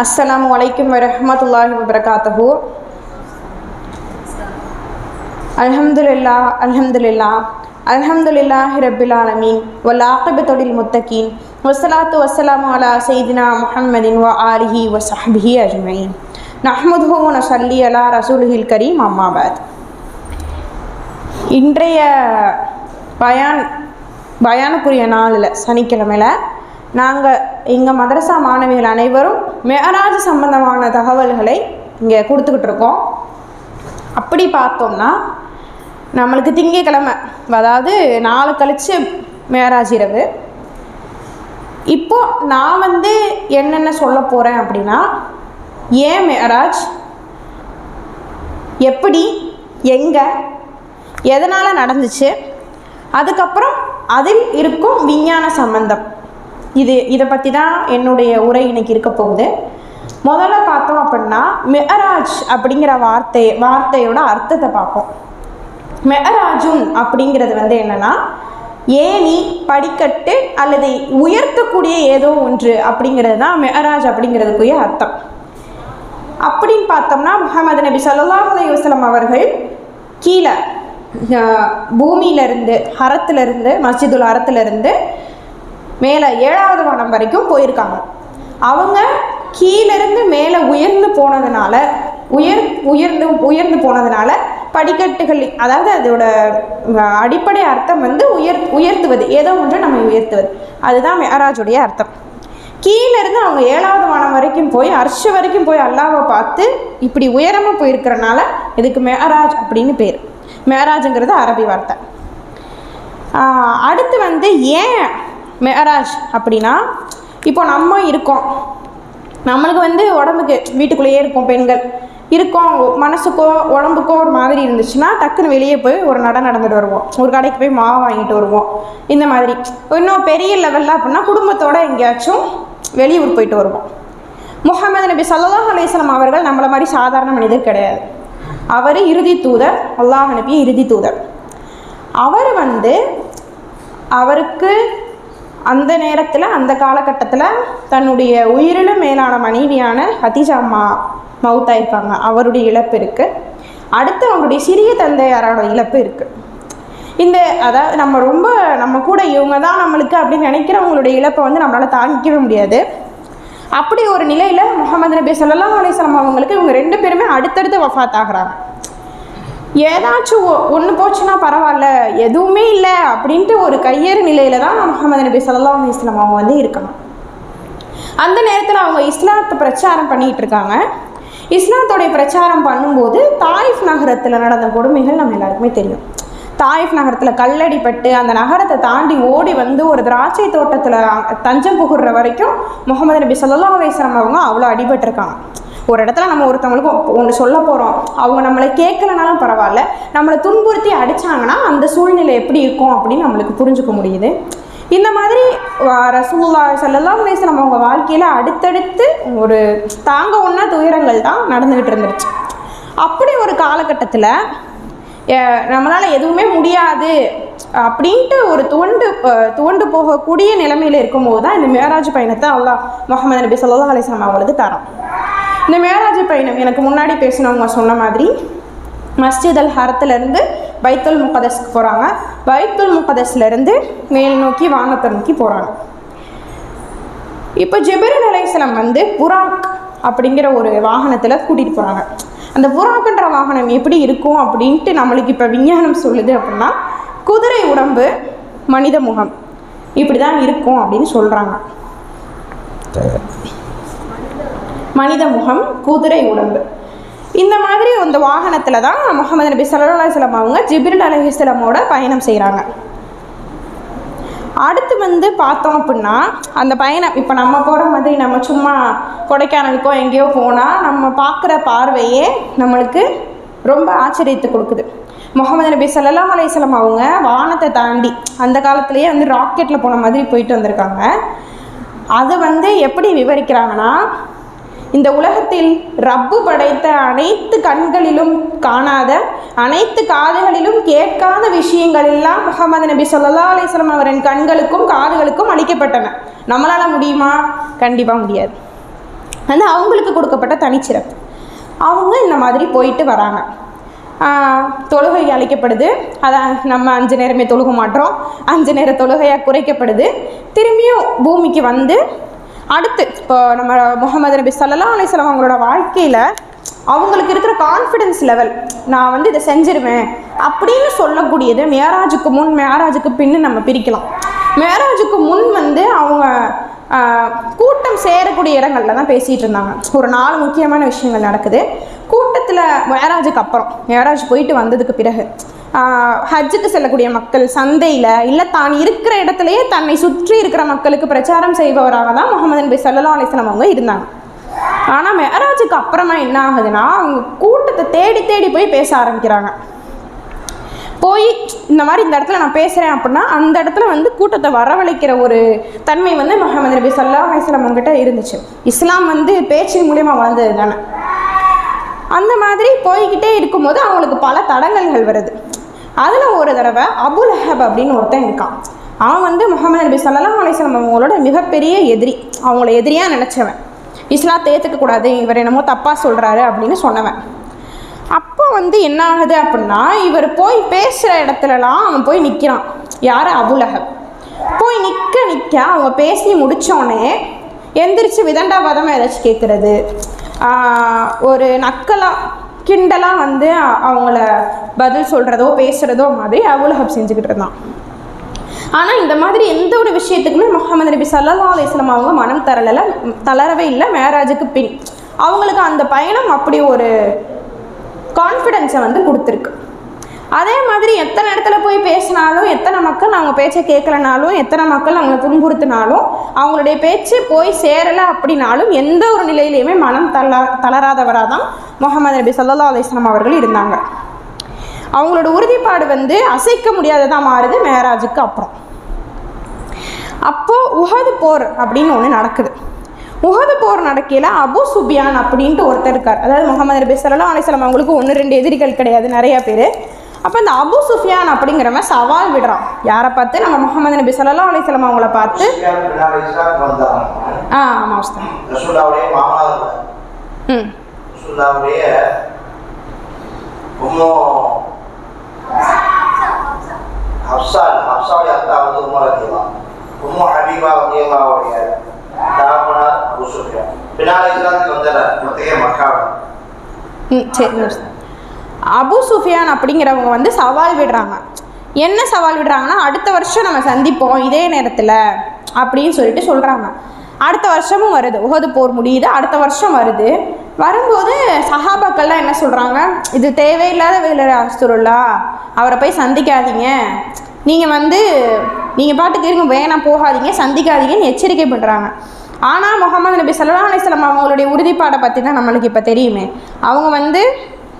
அஸ்லாம் வலைக்கம் வரமத்துல்லாஹி வபரகாத்துஹு. அல்ஹம்துலில்லா அல்ஹம்துலில்லா அல்ஹம்துலில்லாஹி ரப்பில் ஆலமீன். வல் தொழில் முத்தகீன். வசலாத்து வஸ்ஸலாமு அலா செய்தினா முஹம்மதின் வ ஆலிஹி வ ஸஹ்பிஹி அஜ்மஈன் நஹ்மதுஹு வ அலா ரசூலுஹில் கரீம். அம்மாபாத் இன்றைய பயான் பயானுக்குரிய நாளில் சனிக்கிழமையில் நாங்கள் எங்கள் மதரசா மாணவிகள் அனைவரும் மேராஜ் சம்பந்தமான தகவல்களை இங்கே கொடுத்துக்கிட்டு இருக்கோம். அப்படி பார்த்தோம்னா நம்மளுக்கு திங்கக்கிழமை அதாவது நாளை கழிச்சு மேராஜ் இரவு. இப்போ நான் வந்து என்னென்ன சொல்ல போகிறேன் அப்படின்னா ஏன் மேராஜ்? எப்படி? எங்கே? எதனால் நடந்துச்சு? அதுக்கப்புறம் அதில் இருக்கும் விஞ்ஞான சம்பந்தம். இது இதை பற்றி தான் என்னுடைய உரை இன்னைக்கு இருக்க போகுது. முதல்ல பார்த்தோம் அப்படின்னா மெஹராஜ் அப்படிங்கிற வார்த்தை வார்த்தையோட அர்த்தத்தை பார்ப்போம். மெஹராஜுன் அப்படிங்கிறது வந்து என்னன்னா ஏணி படிக்கட்டு அல்லது உயர்த்தக்கூடிய ஏதோ ஒன்று அப்படிங்கிறது தான் மெஹராஜ் அப்படிங்கிறதுக்குரிய அர்த்தம். அப்படின்னு பார்த்தோம்னா முகமது நபி ஸல்லல்லாஹு அலைஹி அவர்கள் கீழே பூமியிலிருந்து ஹரத்திலிருந்து மஸ்ஜிதுல் ஹரத்திலிருந்து மேலே ஏழாவது வானம் வரைக்கும் போயிருக்காங்க. அவங்க கீழிருந்து மேலே உயர்ந்து போனதுனால உயர் உயர்ந்து உயர்ந்து போனதுனால படிக்கட்டுகள் அதாவது அதோட அடிப்படை அர்த்தம் வந்து உயர் உயர்த்துவது. ஏதோ ஒன்று நம்ம உயர்த்துவது. அதுதான் மெஹராஜுடைய அர்த்தம். கீழேருந்து அவங்க ஏழாவது வானம் வரைக்கும் போய் அர்ஷ வரைக்கும் போய் அல்லாவை பார்த்து இப்படி உயரமாக போயிருக்கிறனால இதுக்கு மெஹராஜ் அப்படின்னு பேர். மெஹராஜுங்கிறது அரபி வார்த்தை. அடுத்து வந்து ஏன் மெஹராஜ் அப்படின்னா இப்போ நம்ம இருக்கோம். நம்மளுக்கு வந்து உடம்புக்கு வீட்டுக்குள்ளேயே இருக்கோம் பெண்கள். இருக்கோம் மனசுக்கோ உடம்புக்கோ ஒரு மாதிரி இருந்துச்சுன்னா டக்குன்னு வெளியே போய் ஒரு நட நடந்துட்டு வருவோம். ஒரு கடைக்கு போய் மாவு வாங்கிட்டு வருவோம். இந்த மாதிரி. இன்னும் பெரிய லெவலில் அப்படின்னா குடும்பத்தோடு எங்கேயாச்சும் வெளியூர் போயிட்டு வருவோம். முகமது நபி சல்லாஹ் அலைஹி அவர்கள் நம்மளை மாதிரி சாதாரண மனிதர் கிடையாது. அவர் இறுதி தூதர் அல்லாஹ் அனுப்பிய இறுதி தூதர். அவர் வந்து அவருக்கு அந்த நேரத்தில் அந்த காலகட்டத்தில் தன்னுடைய உயிரிலும் மேலான மனைவியான ஹதீஜா அம்மா மவுத்தாயிருக்காங்க. அவருடைய இழப்பு இருக்குது அடுத்து அவருடைய சிறிய தந்தையாரோட இழப்பு இருக்குது இந்த அதாவது நம்ம ரொம்ப நம்ம கூட இவங்க தான் நம்மளுக்கு அப்படின்னு நினைக்கிறவங்களுடைய இழப்பை வந்து நம்மளால் தாங்கிக்கவே முடியாது. அப்படி ஒரு நிலையில் முகமது நபி சொல்லலாம் அலிஸ்லாம் அவங்களுக்கு இவங்க ரெண்டு பேருமே அடுத்தடுத்து வஃபாத் ஆகிறாங்க. ஏதாச்சும் ஒன்று போச்சுன்னா பரவாயில்ல எதுவுமே இல்லை அப்படின்ட்டு ஒரு கையேறு நிலையில தான் முகமது நபி சல்லா இஸ்லாம் அவங்க வந்து இருக்காங்க அந்த நேரத்தில் அவங்க இஸ்லாத்தை பிரச்சாரம் பண்ணிட்டு இருக்காங்க. இஸ்லாத்தோடைய பிரச்சாரம் பண்ணும்போது தாயிஃப் நகரத்தில் நடந்த கொடுமைகள் நம்ம எல்லாருக்குமே தெரியும். தாயிஃப் நகரத்தில் கல்லடிப்பட்டு அந்த நகரத்தை தாண்டி ஓடி வந்து ஒரு திராட்சை தோட்டத்தில் தஞ்சம் புகுற வரைக்கும் முகமது நபி ஸல்லல்லாஹு அலைஹி அவங்க அவ்வளோ அடிபட்டிருக்காங்க. ஒரு இடத்துல நம்ம ஒருத்தவங்களுக்கு ஒன்று சொல்ல போகிறோம் அவங்க நம்மளை கேட்கலனாலும் பரவாயில்ல. நம்மளை துன்புறுத்தி அடித்தாங்கன்னா அந்த சூழ்நிலை எப்படி இருக்கும் அப்படின்னு நம்மளுக்கு புரிஞ்சுக்க முடியுது. இந்த மாதிரி ரசூலா செல்லலாம் பேச நம்ம அவங்க வாழ்க்கையில் அடுத்தடுத்து ஒரு தாங்க ஒன்றா துயரங்கள் தான் நடந்துக்கிட்டு இருந்துருச்சு. அப்படி ஒரு காலகட்டத்தில் நம்மளால் எதுவுமே முடியாது அப்படின்ட்டு ஒரு துவண்டு துவண்டு போகக்கூடிய நிலைமையில் இருக்கும்போது தான் இந்த மேராஜ் பயணத்தை அல்லாஹ் முகமது நபி சொல்லா அலிஸ்லாம் வஸல்லம் அவங்களுக்கு தரோம் இந்த மேராஜ பயணம் எனக்கு முன்னாடி பேசினவங்க சொன்ன மாதிரி மஸ்ஜித் அல் ஹரத்துலேருந்து பைத்துல் முகதஸ்க்கு போகிறாங்க பைத்துல் முகதஸ்லேருந்து மேல் நோக்கி வானத்தை நோக்கி போகிறாங்க இப்போ ஜிபிரில் அலைஹிஸ்ஸலாம் வந்து புராக் அப்படிங்கிற ஒரு வாகனத்தில் கூட்டிகிட்டு போகிறாங்க அந்த புராக்குன்ற வாகனம் எப்படி இருக்கும் அப்படின்ட்டு நம்மளுக்கு இப்போ விஞ்ஞானம் சொல்லுது அப்படின்னா குதிரை உடம்பு மனித முகம். இப்படி தான் இருக்கும் அப்படின்னு சொல்கிறாங்க மனித முகம் குதிரை உடம்பு. இந்த மாதிரி அந்த வாகனத்தில் தான் முகமது நபி ஸல்லல்லாஹு அலைஹி அவங்க ஜிப்ரில் அலைஹிஸ்ஸலாமோட பயணம் செய்கிறாங்க அடுத்து வந்து பார்த்தோம் அப்படின்னா அந்த பயணம் இப்போ நம்ம போகிற மாதிரி நம்ம சும்மா கொடைக்கானலுக்கோ எங்கேயோ போனால் நம்ம பார்க்குற பார்வையே நம்மளுக்கு ரொம்ப ஆச்சரியத்தை கொடுக்குது. முகமது நபி ஸல்லல்லாஹு அலையம் அவங்க வானத்தை தாண்டி அந்த காலத்துலேயே வந்து ராக்கெட்டில் போன மாதிரி போயிட்டு வந்திருக்காங்க. அது வந்து எப்படி விவரிக்கிறாங்கன்னா இந்த உலகத்தில் ரப்பு படைத்த அனைத்து கண்களிலும் காணாத அனைத்து காதுகளிலும் கேட்காத விஷயங்கள் எல்லாம் முகமது நபி ஸல்லல்லாஹு அலிஸ்லாம் அவரின் கண்களுக்கும் காதுகளுக்கும் அளிக்கப்பட்டன. நம்மளால முடியுமா? கண்டிப்பாக முடியாது. வந்து அவங்களுக்கு கொடுக்கப்பட்ட தனிச்சிறப்பு. அவங்க இந்த மாதிரி போயிட்டு வராங்க. தொழுகை அழைக்கப்படுது அதான் நம்ம அஞ்சு நேரமே தொழுக மாட்டோம். அஞ்சு நேர தொழுகையாக குறைக்கப்படுது. திரும்பியும் பூமிக்கு வந்து அடுத்து இப்போ நம்ம முகமது நபி சல்லா அலிஸ்லாம் அவங்களோட வாழ்க்கையில் அவங்களுக்கு இருக்கிற கான்ஃபிடென்ஸ் லெவல் நான் வந்து இதை செஞ்சிருவேன் அப்படின்னு சொல்லக்கூடியது மேராஜுக்கு முன் மேராஜுக்கு பின்னு நம்ம பிரிக்கலாம். மேராஜுக்கு முன் வந்து அவங்க கூட்டம் சேரக்கூடிய இடங்கள்ல தான் பேசிகிட்டு இருந்தாங்க. ஒரு நாலு முக்கியமான விஷயங்கள் நடக்குது. கூட்டத்தில் மேராஜுக்கு அப்புறம் மேராஜ் போயிட்டு வந்ததுக்கு பிறகு ஹஜ்ஜுக்கு செல்லக்கூடிய மக்கள் சந்தையில் இல்லை தான் இருக்கிற இடத்துலையே தன்னை சுற்றி இருக்கிற மக்களுக்கு பிரச்சாரம் செய்பவராக தான் முகமது நபி சல்லா அலிஸ்லாம் அவங்க இருந்தாங்க. ஆனால் மெஹராஜுக்கு அப்புறமா என்ன ஆகுதுன்னா அவங்க கூட்டத்தை தேடி தேடி போய் பேச ஆரம்பிக்கிறாங்க. போய் இந்த மாதிரி இந்த இடத்துல நான் பேசுகிறேன் அப்படின்னா அந்த இடத்துல வந்து கூட்டத்தை வரவழைக்கிற ஒரு தன்மை வந்து முகமது நபி சொல்லா இஸ்லாம் அவங்ககிட்ட இருந்துச்சு. இஸ்லாம் வந்து பேச்சின் மூலியமா வளர்ந்தது தானே. அந்த மாதிரி போய்கிட்டே இருக்கும்போது அவங்களுக்கு பல தடங்கல்கள் வருது. அதில் ஒரு தடவை அபுல் ஹப் அப்படின்னு ஒருத்தன் இருக்கான். அவன் வந்து முகமது நபி ஸல்லல்லாஹு அலைஹி அவங்களோட மிகப்பெரிய எதிரி. அவங்கள எதிரியாக நினச்சவன். இஸ்லாத்தை ஏற்றுக்கக்கூடாது இவர் என்னமோ தப்பாக சொல்கிறாரு அப்படின்னு சொன்னவன். வந்து என்ன ஆகுது அப்படின்னா இவர் போய் பேசுகிற இடத்துலலாம் அவன் போய் நிற்கிறான் யார்? அபுலகம் போய் நிற்க நிற்க அவங்க பேசி முடித்தோடனே எந்திரிச்சு விதண்டாவாதமாக ஏதாச்சும் கேட்குறது ஒரு நக்கலாக கிண்டலாக வந்து அவங்கள பதில் சொல்கிறதோ பேசுகிறதோ மாதிரி அபுலகம் செஞ்சுக்கிட்டு இருந்தான். ஆனால் இந்த மாதிரி எந்த ஒரு விஷயத்துக்குமே முகமது நபி சல்லா அலிஸ்லாம் அவங்க மனம் தரல தளரவே இல்லை மேராஜுக்கு பின். அவங்களுக்கு அந்த பயணம் அப்படி ஒரு கான்ஃபிடென்ஸை வந்து கொடுத்துருக்கு. அதே மாதிரி எத்தனை இடத்துல போய் பேசினாலும் எத்தனை மக்கள் அவங்க பேச்சை கேட்கலனாலும் எத்தனை மக்கள் அவங்களை துன்புறுத்தினாலும் அவங்களுடைய பேச்சு போய் சேரலை அப்படின்னாலும் எந்த ஒரு நிலையிலையுமே மனம் தள தளராதவராக தான் முகமது நபி சல்லா அலிஸ்லாம் அவர்கள் இருந்தாங்க. அவங்களோட உறுதிப்பாடு வந்து அசைக்க முடியாததாக மாறுது மேராஜுக்கு அப்புறம். அப்போது உகது போர் அப்படின்னு ஒன்று நடக்குது. உஹது போர் நடக்கையில் அபு சுபியான் அப்படின்ட்டு ஒருத்தர் இருக்கார். அதாவது முகமது நபி ஸல்லல்லாஹு அலைஹி வஸல்லம் அவங்களுக்கு ஒன்று ரெண்டு எதிரிகள் கிடையாது நிறைய பேர். அப்போ இந்த அபு சுஃபியான் அப்படிங்கிறவன் சவால் விடுறான். யாரை பார்த்து? நம்ம முகமது நபி ஸல்லல்லாஹு அலைஹி வஸல்லம் அவங்கள பார்த்து. ஆ ஆமாம் ம். ஹப்சா ஹப்சாவுடைய அத்தா வந்து உமர் ரத்தியலாம் உம்மு ஹபீபா ரத்தியல்லாவுடைய தாமனார் அபு சுஃபியான் பின் அலி இஸ்லாத்துக்கு வந்தார் மத்திய மக்காவில் ம் சரி. அபு சுஃபியான் அப்படிங்கிறவங்க வந்து சவால் விடுறாங்க. என்ன சவால் விடுறாங்கன்னா அடுத்த வருஷம் நம்ம சந்திப்போம் இதே நேரத்தில் அப்படின்னு சொல்லிட்டு சொல்கிறாங்க அடுத்த வருஷமும் வருது. உகது போர் முடியுது அடுத்த வருஷம் வருது. வரும்போது சஹாபாக்கள்லாம் என்ன சொல்கிறாங்க இது தேவையில்லாத வேலை அஸ்துருல்லா. அவரை போய் சந்திக்காதீங்க. நீங்கள் வந்து நீங்கள் பாட்டுக்கு இருங்க வேணாம் போகாதீங்க சந்திக்காதீங்கன்னு எச்சரிக்கை பண்ணுறாங்க ஆனால் முகமது நபி சல்லா அலிஸ்லாம் அவங்களுடைய உறுதிப்பாடை பற்றி தான் நம்மளுக்கு இப்போ தெரியுமே. அவங்க வந்து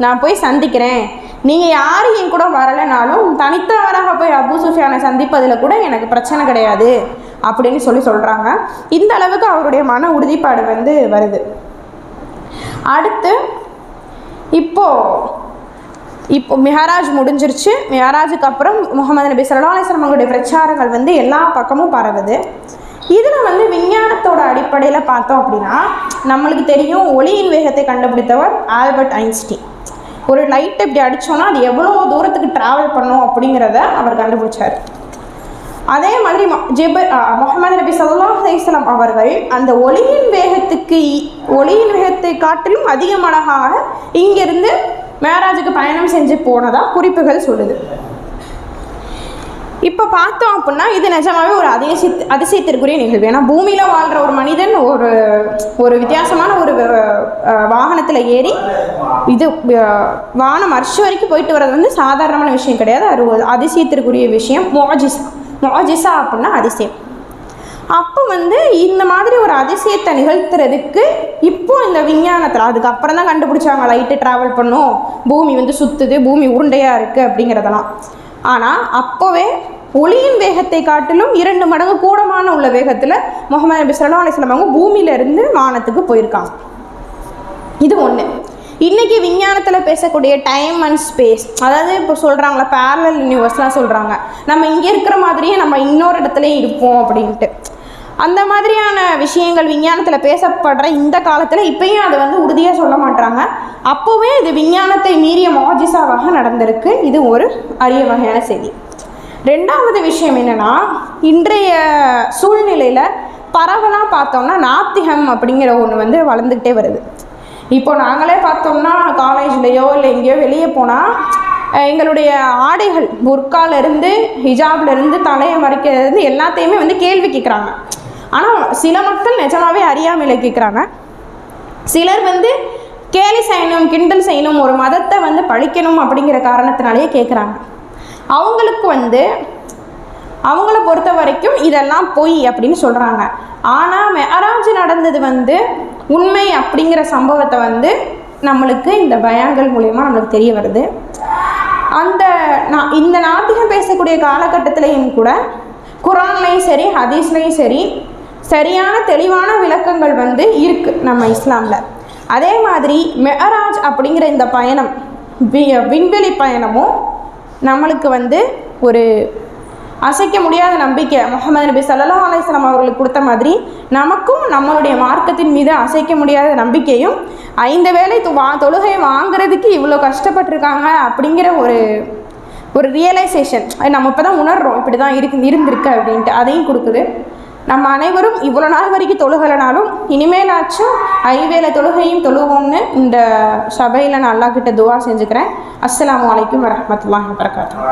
நான் போய் சந்திக்கிறேன். நீங்கள் யார் என் கூட வரலைனாலும் தனித்தவராக போய் அபு சுஃபியானை சந்திப்பதில் கூட எனக்கு பிரச்சனை கிடையாது. அப்படின்னு சொல்லி சொல்கிறாங்க இந்த அளவுக்கு அவருடைய மன உறுதிப்பாடு வந்து வருது. அடுத்து இப்போ இப்போ மெஹராஜ் முடிஞ்சிருச்சு. மெஹராஜுக்கு அப்புறம் முகமது நபி சல்லா அலிஸ்லாம் அவங்களுடைய பிரச்சாரங்கள் வந்து எல்லா பக்கமும் பரவுது. இதில் வந்து விஞ்ஞான அடிப்படையில் பார்த்தோம் அப்படின்னா நம்மளுக்கு தெரியும் ஒளியின் வேகத்தை கண்டுபிடித்தவர் ஆல்பர்ட் ஐன்ஸ்டீன். ஒரு லைட் இப்படி அடித்தோன்னா அது எவ்வளோ தூரத்துக்கு ட்ராவல் பண்ணும் அப்படிங்கிறத அவர் கண்டுபிடிச்சார். அதே மாதிரி ஜிப ஜிபர் முகமது நபி ஸல்லல்லாஹு அலைஹி அவர்கள் அந்த ஒளியின் வேகத்துக்கு ஒளியின் வேகத்தை காட்டிலும் அதிகமாக இங்கிருந்து மேராஜுக்கு பயணம் செஞ்சு போனதா குறிப்புகள் சொல்லுது. இப்போ பார்த்தோம் அப்படின்னா இது நிஜமாவே ஒரு அதிசய அதிசயத்திற்குரிய நிகழ்வு. ஏன்னா பூமியில் வாழ்கிற ஒரு மனிதன் ஒரு ஒரு வித்தியாசமான ஒரு வாகனத்தில் ஏறி இது வானம் அர்ஷ் வரைக்கும் போயிட்டு வர்றது வந்து சாதாரணமான விஷயம் கிடையாது. அது ஒரு அதிசயத்திற்குரிய விஷயம். மோஜிசா மோஜிசா அப்படின்னா அதிசயம். அப்போ வந்து இந்த மாதிரி ஒரு அதிசயத்தை நிகழ்த்துறதுக்கு இப்போ இந்த விஞ்ஞானத்தில் அதுக்கப்புறம் தான் கண்டுபிடிச்சாங்க லைட்டு ட்ராவல் பண்ணும். பூமி வந்து சுற்றுது பூமி உருண்டையாக இருக்குது அப்படிங்கிறதெல்லாம். ஆனால் அப்போவே ஒளியின் வேகத்தை காட்டிலும் இரண்டு மடங்கு கூடமான உள்ள வேகத்தில் முகமது நபி சொல்லா அலிஸ்லாம் அவங்க பூமியிலிருந்து வானத்துக்கு போயிருக்காங்க. இது ஒன்று இன்னைக்கு விஞ்ஞானத்தில் பேசக்கூடிய டைம் அண்ட் ஸ்பேஸ் அதாவது இப்போ சொல்கிறாங்களா பேரலல் யூனிவர்ஸ்லாம் சொல்கிறாங்க நம்ம இங்கே இருக்கிற மாதிரியே நம்ம இன்னொரு இடத்துலையும் இருப்போம் அப்படின்ட்டு. அந்த மாதிரியான விஷயங்கள் விஞ்ஞானத்தில் பேசப்படுற இந்த காலத்தில் இப்பயும் அதை வந்து உறுதியாக சொல்ல மாட்டாங்க அப்போவே இது விஞ்ஞானத்தை மீறிய மாஜிசாவாக நடந்திருக்கு. இது ஒரு அரிய வகையான செய்தி. ரெண்டாவது விஷயம் என்னென்னா இன்றைய சூழ்நிலையில் பரவலாக பார்த்தோம்னா நாத்திகம் அப்படிங்கிற ஒன்று வந்து வளர்ந்துக்கிட்டே வருது. இப்போ நாங்களே பார்த்தோம்னா காலேஜ்லேயோ இல்லை எங்கேயோ வெளியே போனால் எங்களுடைய ஆடைகள் புர்காலேருந்து ஹிஜாப்லேருந்து தலையை மறைக்கிறதுலேருந்து எல்லாத்தையுமே வந்து கேள்வி கேட்குறாங்க ஆனால் சில மக்கள் நிஜமாகவே அறியாமையில் கேட்குறாங்க சிலர் வந்து கேலி செய்யணும் கிண்டல் செய்யணும் ஒரு மதத்தை வந்து பழிக்கணும் அப்படிங்கிற காரணத்தினாலேயே கேட்குறாங்க அவங்களுக்கு வந்து அவங்கள பொறுத்த வரைக்கும் இதெல்லாம் பொய் அப்படின்னு சொல்கிறாங்க ஆனால் மெஹராஜ் நடந்தது வந்து உண்மை அப்படிங்கிற சம்பவத்தை வந்து நம்மளுக்கு இந்த பயான்கள் மூலயமா நம்மளுக்கு தெரிய வருது. அந்த நான் இந்த நாத்திகம் பேசக்கூடிய காலகட்டத்திலையும் கூட குரான்லேயும் சரி ஹதீஸ்லையும் சரி சரியான தெளிவான விளக்கங்கள் வந்து இருக்குது நம்ம இஸ்லாமில். அதே மாதிரி மெஹராஜ் அப்படிங்கிற இந்த பயணம் வி- விண்வெளி பயணமும் நம்மளுக்கு வந்து ஒரு அசைக்க முடியாத நம்பிக்கை. முகமது நபி சல்லா அலைஹி அவர்களுக்கு கொடுத்த மாதிரி நமக்கும் நம்மளுடைய மார்க்கத்தின் மீது அசைக்க முடியாத நம்பிக்கையும் ஐந்து வேளை வா தொழுகையை வாங்குறதுக்கு இவ்வளோ கஷ்டப்பட்டிருக்காங்க அப்படிங்கிற ஒரு ஒரு ரியலைசேஷன் நம்ம இப்போ தான் உணர்றோம். இப்படி தான் இருக்கு இருந்திருக்கு அப்படின்ட்டு அதையும் கொடுக்குது. நம்ம அனைவரும் இவ்வளோ நாள் வரைக்கும் தொழுகலைனாலும் இனிமேலாச்சும் ஐவேளை தொழுகையும் தொழுவோம்னு இந்த சபையில் நான் அல்லாஹ் கிட்ட துவா செஞ்சுக்கிறேன். அஸ்லாம் வலைக்கும் வரமத்துல்லாஹ் வபரகாத்துஹு